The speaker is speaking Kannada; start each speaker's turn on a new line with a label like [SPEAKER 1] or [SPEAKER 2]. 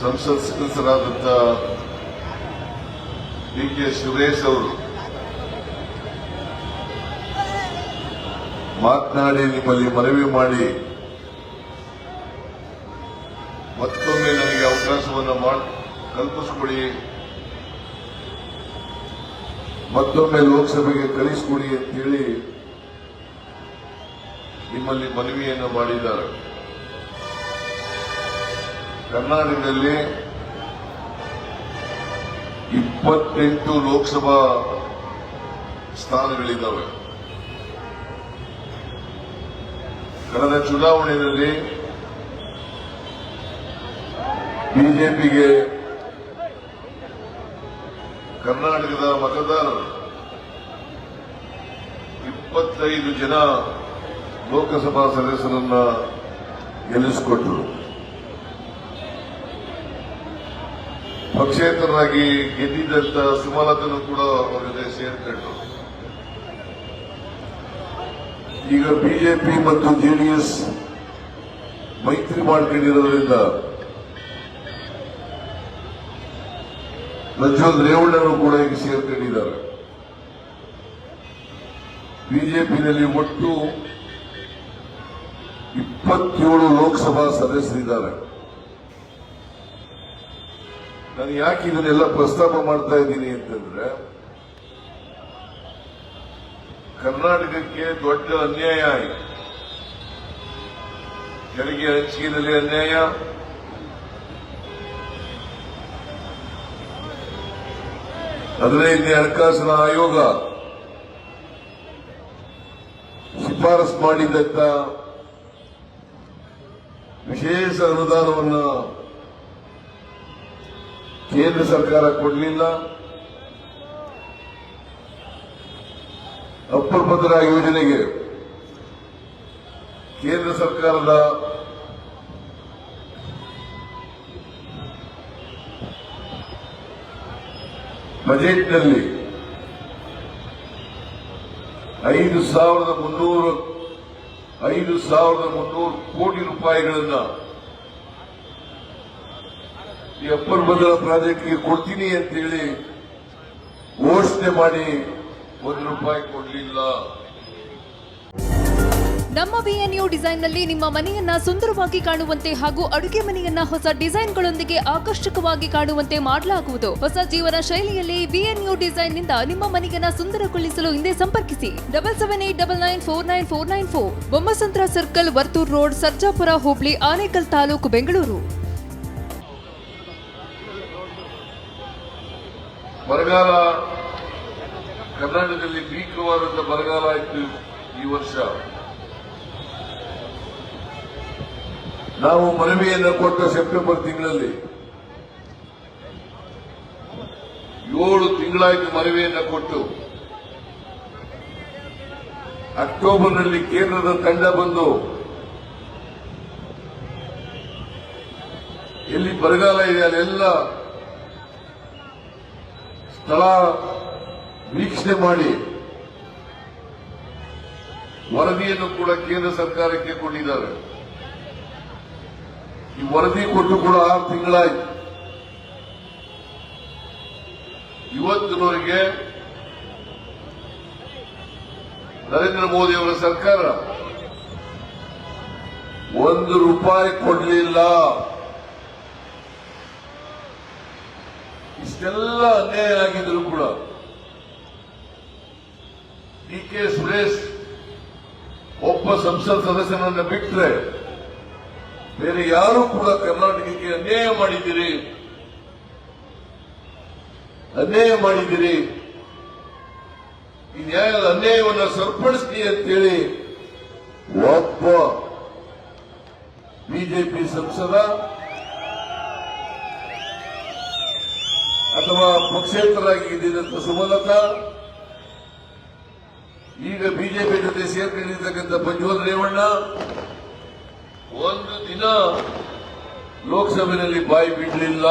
[SPEAKER 1] ಸಂಸತ್ ಸದಸ್ಯರಾದಂಥ ಡಿ ಕೆ ಸುರೇಶ್ ಅವರು ಮಾತನಾಡಿ, ನಿಮ್ಮಲ್ಲಿ ಮನವಿ ಮಾಡಿ ಮತ್ತೊಮ್ಮೆ ನನಗೆ ಅವಕಾಶವನ್ನು ಕಲ್ಪಿಸ್ಕೊಡಿ. ಮತ್ತೊಮ್ಮೆ ಲೋಕಸಭೆಗೆ ಕಳಿಸಿಕೊಡಿ ಅಂತೇಳಿ ನಿಮ್ಮಲ್ಲಿ ಮನವಿಯನ್ನು ಮಾಡಿದ್ದಾರೆ. ಕರ್ನಾಟಕದಲ್ಲಿ ಇಪ್ಪತ್ತೆಂಟು ಲೋಕಸಭಾ ಸ್ಥಾನಗಳಿದ್ದಾವೆ. ಕಳೆದ ಚುನಾವಣೆಯಲ್ಲಿ ಬಿಜೆಪಿಗೆ ಕರ್ನಾಟಕದ ಮತದಾರರು ಇಪ್ಪತ್ತೈದು ಜನ ಲೋಕಸಭಾ ಸದಸ್ಯರನ್ನ ಗೆಲ್ಲಿಸಿಕೊಟ್ರು ಪಕ್ಷೇತರರಾಗಿ ಗೆದ್ದಿದ್ದಂತ ಸುಮಲತನು ಕೂಡ ಅವರ ಜೊತೆ ಸೇರ್ಕೊಂಡ್ರು ಈಗ ಬಿಜೆಪಿ ಮತ್ತು ಜೆಡಿಎಸ್ ಮೈತ್ರಿ ಮಾಡ್ಕೊಂಡಿರೋದ್ರಿಂದ ಪ್ರಜ್ವಲ್ ರೇವಣ್ಣರು ಕೂಡ ಈಗ ಸೇರ್ಕೊಂಡಿದ್ದಾರೆ. ಬಿಜೆಪಿನಲ್ಲಿ ಒಟ್ಟು ಇಪ್ಪತ್ತೇಳು ಲೋಕಸಭಾ ಸದಸ್ಯರಿದ್ದಾರೆ. ನಾನು ಯಾಕೆ ಇದನ್ನೆಲ್ಲ ಪ್ರಸ್ತಾಪ ಮಾಡ್ತಾ ಇದ್ದೀನಿ ಅಂತಂದ್ರೆ, ಕರ್ನಾಟಕಕ್ಕೆ ದೊಡ್ಡ ಅನ್ಯಾಯ ಆಯಿತು. ತೆರಿಗೆ ಹಂಚಿಕೆಯಲ್ಲಿ ಅನ್ಯಾಯ. ಹದಿನೈದನೇ ಹಣಕಾಸಿನ ಆಯೋಗ ಶಿಫಾರಸ್ ಮಾಡಿದಂತ ವಿಶೇಷ ಅನುದಾನವನ್ನು ಕೇಂದ್ರ ಸರ್ಕಾರ ಕೊಡಲಿಲ್ಲ. ಅಪ್ರಭದ್ರ ಭದ್ರಾ ಯೋಜನೆಗೆ ಕೇಂದ್ರ ಸರ್ಕಾರದ ಬಜೆಟ್ನಲ್ಲಿ ಐದು ಸಾವಿರದ ಮುನ್ನೂರು, ಐದು ಸಾವಿರದ ಮುನ್ನೂರು ಕೋಟಿ ರೂಪಾಯಿಗಳನ್ನ ಈ ಅಪ್ಪರ್ ಭದ್ರಾ ಪ್ರಾಜೆಕ್ಟ್ಗೆ ಕೊಡ್ತೀನಿ ಅಂತೇಳಿ ಘೋಷಣೆ ಮಾಡಿ ಒಂದು ರೂಪಾಯಿ ಕೊಡಲಿಲ್ಲ.
[SPEAKER 2] ನಮ್ಮ ಬಿಎನ್ಯು ಡಿಸೈನ್ನಲ್ಲಿ ನಿಮ್ಮ ಮನೆಯನ್ನ ಸುಂದರವಾಗಿ ಕಾಣುವಂತೆ ಹಾಗೂ ಅಡುಗೆ ಮನೆಯನ್ನ ಹೊಸ ಡಿಸೈನ್ಗಳೊಂದಿಗೆ ಆಕರ್ಷಕವಾಗಿ ಕಾಣುವಂತೆ ಮಾಡಲಾಗುವುದು. ಹೊಸ ಜೀವನ ಶೈಲಿಯಲ್ಲಿ ಬಿಎನ್ಯು ಡಿಸೈನ್ನಿಂದ ನಿಮ್ಮ ಮನೆಯನ್ನ ಸುಂದರಗೊಳಿಸಲು ಹಿಂದೆ ಸಂಪರ್ಕಿಸಿ. Double seven eight double nine four nine four nine four. Bommasandra circle, Varthur road, Sarjapura, ಹೋಬಳಿ, ಆನೇಕಲ್ ತಾಲೂಕು, ಬೆಂಗಳೂರು.
[SPEAKER 1] ಬರಗಾಲ, ಕರ್ನಾಟಕದಲ್ಲಿ ಭೀಕರವಾದಂತಹ ಬರಗಾಲ ಇತ್ತು ಈ ವರ್ಷ. ನಾವು ಮನವಿಯನ್ನು ಕೊಟ್ಟ ಸೆಪ್ಟೆಂಬರ್ ತಿಂಗಳಲ್ಲಿ ಏಳು ತಿಂಗಳಾಯಿತು ಮನವಿಯನ್ನು ಕೊಟ್ಟು ಅಕ್ಟೋಬರ್ನಲ್ಲಿ ಕೇಂದ್ರದ ತಂಡ ಬಂದು ಎಲ್ಲಿ ಬರಗಾಲ ಇದೆ, ಅಲ್ಲೆಲ್ಲ ಸ್ಥಳ ವೀಕ್ಷಣೆ ಮಾಡಿ. ವರದಿಯನ್ನು ಕೂಡ ಕೇಂದ್ರ ಸರ್ಕಾರಕ್ಕೆ ಕೊಟ್ಟಿದ್ದಾರೆ. ಈ ವರದಿ ಕೊಟ್ಟು ಕೂಡ ಆರು ತಿಂಗಳಾಯಿತು. ಇವತ್ತಿನವರೆಗೆ ನರೇಂದ್ರ ಮೋದಿ ಅವರ ಸರ್ಕಾರ ಒಂದು ರೂಪಾಯಿ ಕೊಡಲಿಲ್ಲ. ಇಷ್ಟೆಲ್ಲ ಅನ್ಯಾಯ ಆಗಿದ್ರು ಕೂಡ ಡಿ ಕೆ ಸುರೇಶ್ ಒಬ್ಬ ಸಂಸತ್ ಸದಸ್ಯನನ್ನ ಬಿಟ್ಟರೆ ಬೇರೆ ಯಾರು ಕೂಡ ಕರ್ನಾಟಕಕ್ಕೆ ಅನ್ಯಾಯ ಮಾಡಿದ್ದೀರಿ. ಅನ್ಯಾಯ ಮಾಡಿದ್ದೀರಿ. ಈ ನ್ಯಾಯದ ಅನ್ಯಾಯವನ್ನು ಸರಿಪಡಿಸ್ತೀ ಅಂತೇಳಿ ಒಬ್ಬ ಬಿಜೆಪಿ ಸಂಸದ ಅಥವಾ ಪಕ್ಷೇತರಾಗಿ ಇದ್ದಿದ್ದಂತ ಸುಮಲತಾ, ಈಗ ಬಿಜೆಪಿ ಜೊತೆ ಸೇರ್ಕೊಂಡಿರ್ತಕ್ಕಂಥ ಪ್ರಜ್ವಲ್ ರೇವಣ್ಣ, ಒಂದು ದಿನ ಲೋಕಸಭೆಯಲ್ಲಿ ಬಾಯಿ ಬಿಡಲಿಲ್ಲ.